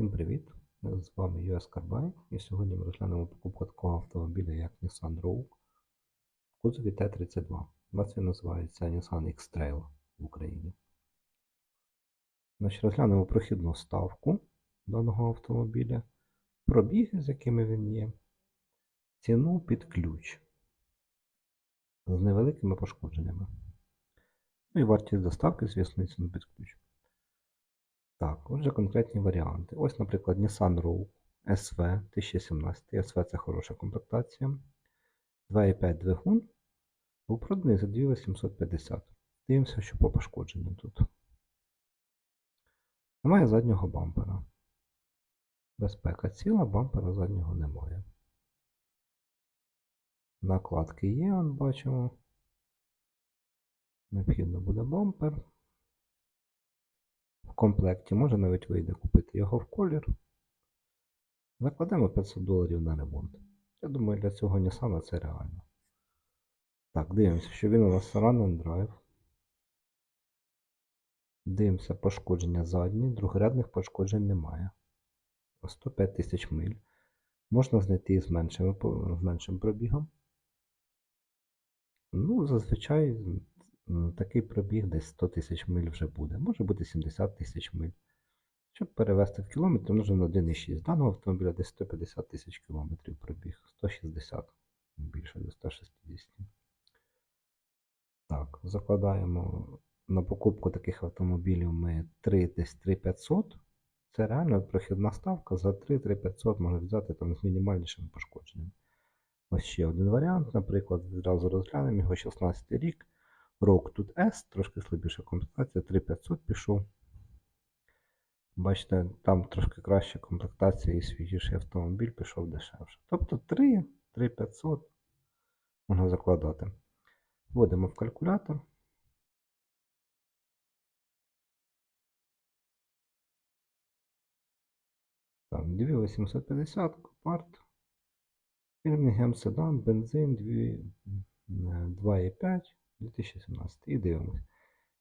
Всім привіт! З вами US Carbine і сьогодні ми розглянемо покупку такого автомобіля як Nissan Rogue в кузові Т-32. У нас він називається Nissan X-Trail в Україні. Значить, розглянемо прохідну ставку даного автомобіля, пробіги, з якими він є, ціну під ключ з невеликими пошкодженнями. Ну і вартість доставки, звісно, ціну під ключ. Так, отже, конкретні варіанти. Ось, наприклад, Nissan Rogue SV 2017. SV це хороша комплектація. 2,5 двигун. Був проданий за 2850. Дивимося, що по пошкодженню тут. Немає заднього бампера. Безпека ціла, бампера заднього немає. Накладки є, бачимо. Необхідно буде бампер. Комплекті може навіть вийде купити його в колір. Закладемо 500 доларів на ремонт. Я думаю, для цього Nissan це реально. Так, дивимося, що він у нас Run and Drive. Дивимося пошкодження задні, другорядних пошкоджень немає. 105 тисяч миль. Можна знайти з меншим, з меншим пробігом. Ну, зазвичай такий пробіг десь 100 тисяч миль вже буде. Може бути 70 тисяч миль. Щоб перевести в кілометри, нужно на 1,6. Даного автомобіля десь 150 тисяч кілометрів пробіг. 160, більше до 160. Так, закладаємо на покупку таких автомобілів ми 3 десь 3500. Це реально прохідна ставка. За 3-3500 можна взяти там з мінімальнішим пошкодженням. Ось ще один варіант, наприклад, відразу розглянемо його 16 рік. Рок тут S, трошки слабіша комплектація, 3500 пішов. Бачите, там трошки краща комплектація і свіжіший автомобіль пішов дешевше. Тобто 3, 3500 можна закладати. Вводимо в калькулятор. Так, 2850, Копарт. Бірмінгем Седан, бензин 2,5 2017. І дивимось.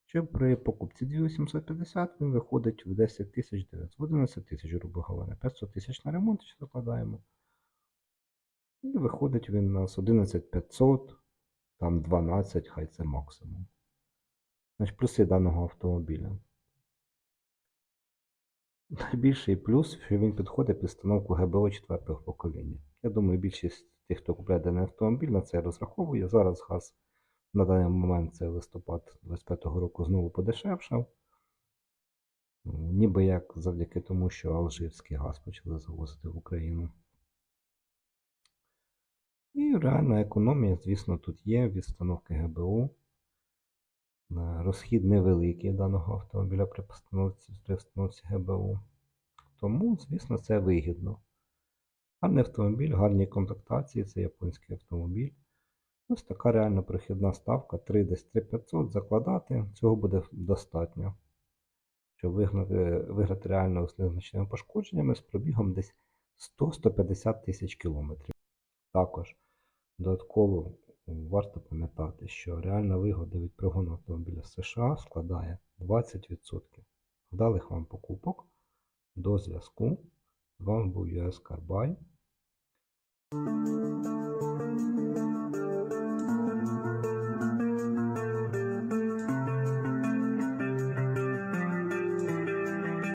Що при покупці 2850 він виходить в 10 тисяч 900, в 11 тисяч, грубо говоря. 500 тисяч на ремонт ще закладаємо. І виходить він у нас 11500, там 12, хай це максимум. Значить, плюси даного автомобіля. Найбільший плюс, що він підходить під встановку ГБО 4 покоління. Я думаю, більшість тих, хто купляє даний автомобіль, на це розраховує. Зараз газ на даний момент це листопад 25-го року знову подешевшав. Ніби як завдяки тому, що алжирський газ почали завозити в Україну. І реальна економія, звісно, тут є від встановки ГБУ. Розхід невеликий даного автомобіля при постановці, при встановці ГБУ. Тому, звісно, це вигідно. Гарний автомобіль, гарні комплектації, це японський автомобіль. Ось така реально прохідна ставка 3 десь 3500 закладати, цього буде достатньо. Щоб вигнати, виграти реально з незначними пошкодженнями з пробігом десь 100-150 тисяч кілометрів. Також додатково варто пам'ятати, що реальна вигода від пригону автомобіля з США складає 20%. Вдалих вам покупок. До зв'язку. З вами був US Carbine.